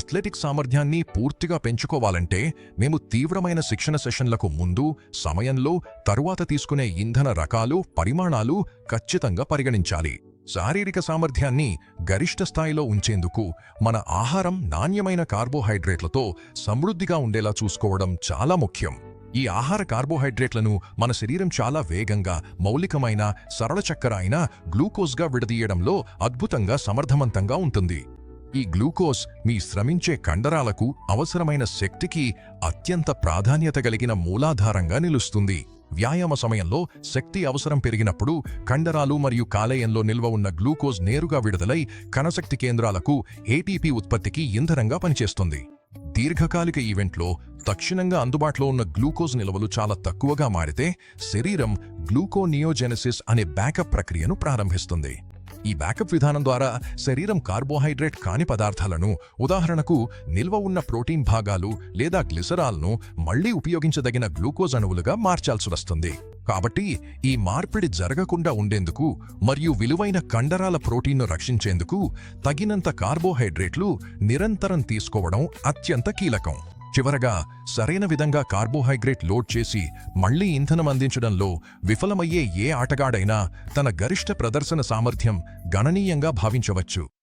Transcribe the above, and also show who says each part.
Speaker 1: Athletic సామర్థ్యాన్ని పూర్తిగా పెంచుకోవాలంటే మేము తీవ్రమైన శిక్షణ సెషన్లకు ముందు సమయంలో తరువాత తీసుకునే ఇంధన రకాలు పరిమాణాలు ఖచ్చితంగా పరిగణించాలి. శారీరక సామర్థ్యాన్ని గరిష్ట స్థాయిలో ఉంచేందుకు మన ఆహారం నాణ్యమైన కార్బోహైడ్రేట్లతో సమృద్ధిగా ఉండేలా చూసుకోవడం చాలా ముఖ్యం. ఈ ఆహార కార్బోహైడ్రేట్లను మన శరీరం చాలా వేగంగా మౌలికమైన సరళ చక్కెర అయిన గ్లూకోజ్గా విడదీయడంలో అద్భుతంగా సమర్థవంతంగా ఉంటుంది. ఈ గ్లూకోజ్ మీ శ్రమించే కండరాలకు అవసరమైన శక్తికి అత్యంత ప్రాధాన్యత కలిగిన మూలాధారంగా నిలుస్తుంది. వ్యాయామ సమయంలో శక్తి అవసరం పెరిగినప్పుడు కండరాలు మరియు కాలేయంలో నిల్వ ఉన్న గ్లూకోజ్ నేరుగా విడుదలై కణశక్తి కేంద్రాలకు ఏటీపీ ఉత్పత్తికి ఇంధనంగా పనిచేస్తుంది. దీర్ఘకాలిక ఈవెంట్లో తక్షణంగా అందుబాటులో ఉన్న గ్లూకోజ్ నిల్వలు చాలా తక్కువగా మారితే శరీరం గ్లూకోనియోజెనసిస్ అనే బ్యాకప్ ప్రక్రియను ప్రారంభిస్తుంది. ఈ బ్యాకప్ విధానం ద్వారా శరీరం కార్బోహైడ్రేట్ కాని పదార్థాలను ఉదాహరణకు నిల్వ ఉన్న ప్రోటీన్ భాగాలు లేదా గ్లిసరాల్ను మళ్ళీ ఉపయోగించదగిన గ్లూకోజ్ అణువులుగా మార్చాల్సి వస్తుంది. కాబట్టి ఈ మార్పిడి జరగకుండా ఉండేందుకు మరియు విలువైన కండరాల ప్రోటీన్ను రక్షించేందుకు తగినంత కార్బోహైడ్రేట్లు నిరంతరం తీసుకోవడం అత్యంత కీలకం. చివరగా సరైన విధంగా కార్బోహైడ్రేట్ లోడ్ చేసి మళ్ళీ ఇంధనం అందించడంలో విఫలమయ్యే ఏ ఆటగాడైనా తన గరిష్ట ప్రదర్శన సామర్థ్యం గణనీయంగా భావించవచ్చు.